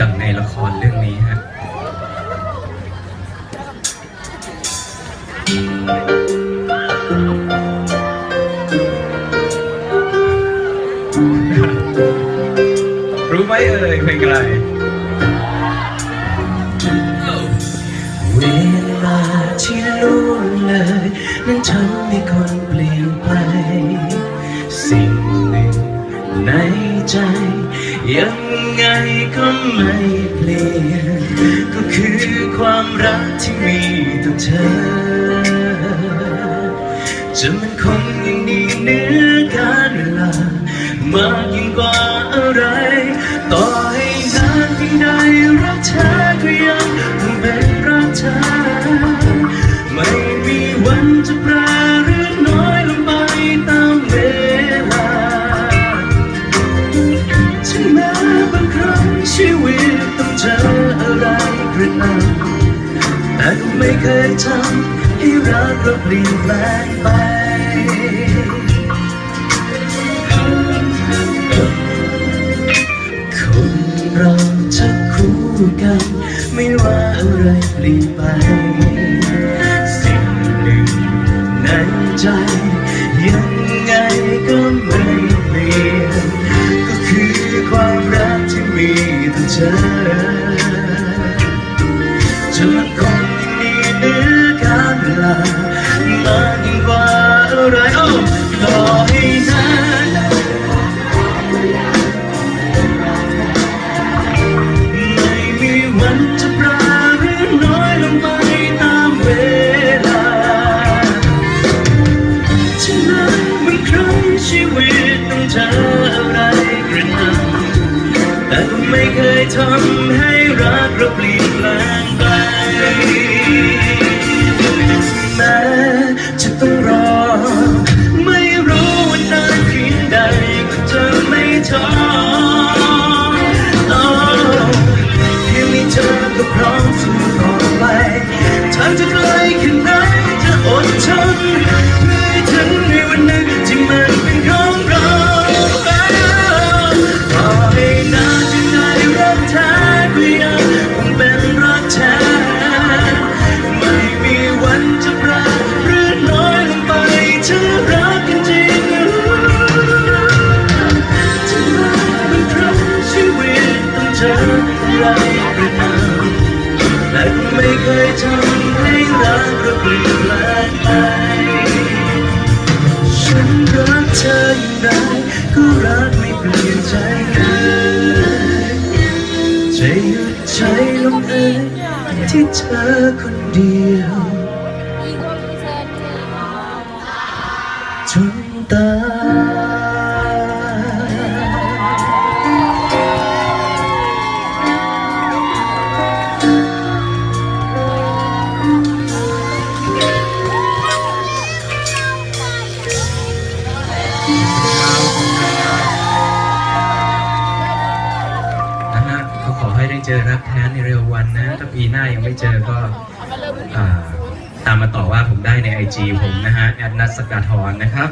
ดังในละครเรื่องนี้ฮะรู้ไหมเอ่ยเพลงอะไรเวลาที่ล่วงเลยนั้นทำให้คนเปลี่ยนไป ใจ ยังไงก็ไม่เปลี่ยน ก็คือความรักที่มีต่อเธอ จะมันคงยังดีเนื้อการเวลามากยิ่งกว่าอะไร อะไรกระหน่ำแต่ก็ไม่เคยทำให้รักเราเปลี่ยนแปลงไปคนเราจะคู่กัน ไม่ว่าอะไรเปลี่ยนไป สิ่งหนึ่งในใจ ยังไงก็ไม่เปลี่ยน ก็คือความรักที่มีต่อเธอ แต่ก็ไม่เคยทำให้รักเราเปลี่ยนแปลงไปแม้จะต้องรอ ไม่รู้ว่านานเพียงใดก็จะไม่ท้อโอ้เพียงมีเธอก็พร้อมสู้ต่อไปทางจะ ต้องเจออะไรกระนำแต่ก็ไม่เคยทำให้รักเราเปลี่ยนแปลงไปฉันรักเธออย่างไรก็รักไม่เปลี่ยนใจเลยจะหยุดใจลงเอยที่เธอคนเดียวจนตาย รักแท้ในเร็ววันนะถ้าปีหน้ายังไม่เจอก็ตามมาต่อว่าผมได้ในไอจีผมนะฮะแอดนัสกาทรนะครับ